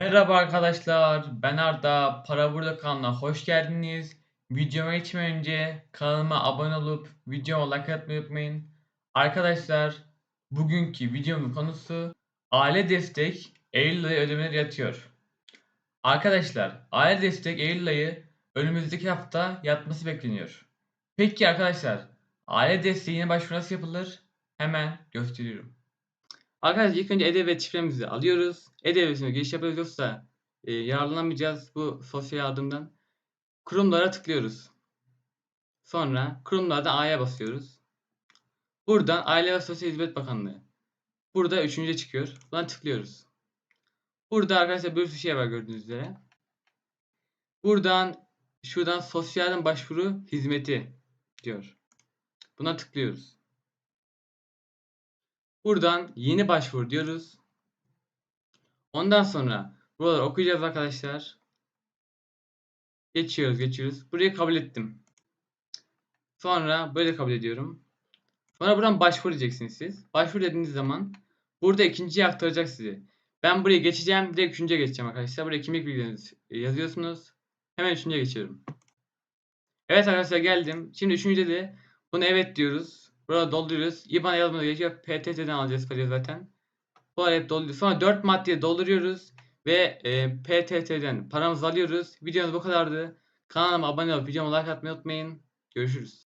Merhaba arkadaşlar, ben Arda. Para Burada kanalına hoş geldiniz. Videoma geçmeden önce kanalıma abone olup videoma like atmayı unutmayın. Arkadaşlar, bugünkü videomun konusu aile destek Eylül ayı ödemeleri yatıyor. Arkadaşlar, aile destek Eylül ayı önümüzdeki hafta yatması bekleniyor. Peki arkadaşlar, aile desteğine başvuru nasıl yapılır? Hemen gösteriyorum. Arkadaşlar ilk önce E-Devlet şifremizi alıyoruz. E-Devlet'ine giriş yapıyoruz yoksa e, yararlanamayacağız bu sosyal yardımdan. Kurumlara tıklıyoruz. Sonra kurumlardan A'ya basıyoruz. Buradan Aile ve Sosyal Hizmet Bakanlığı. Burada üçüncü çıkıyor. Buna tıklıyoruz. Burada arkadaşlar bir sürü şey var gördüğünüz üzere. Buradan şuradan sosyal yardım başvuru hizmeti diyor. Buna tıklıyoruz. Buradan yeni başvur diyoruz. Ondan sonra buraları okuyacağız arkadaşlar. Geçiyoruz geçiyoruz. Burayı kabul ettim. Sonra böyle kabul ediyorum. Sonra buradan başvur diyeceksiniz siz. Başvur dediğiniz zaman burada ikinciye aktaracak sizi. Ben buraya geçeceğim. Direkt üçüncüye geçeceğim arkadaşlar. Buraya kimlik bilgilerinizi yazıyorsunuz. Hemen üçüncüye geçiyorum. Evet arkadaşlar geldim. Şimdi üçüncüde de bunu evet diyoruz. Burada dolduruyoruz. IBAN yazmamız gerekiyor. PTT'den alacağız parayı zaten. Bu hep dolduruyoruz. Sonra 4 maddeye dolduruyoruz. Ve e, PTT'den paramızı alıyoruz. Videomuz bu kadardı. Kanalıma abone olup videoma like atmayı unutmayın. Görüşürüz.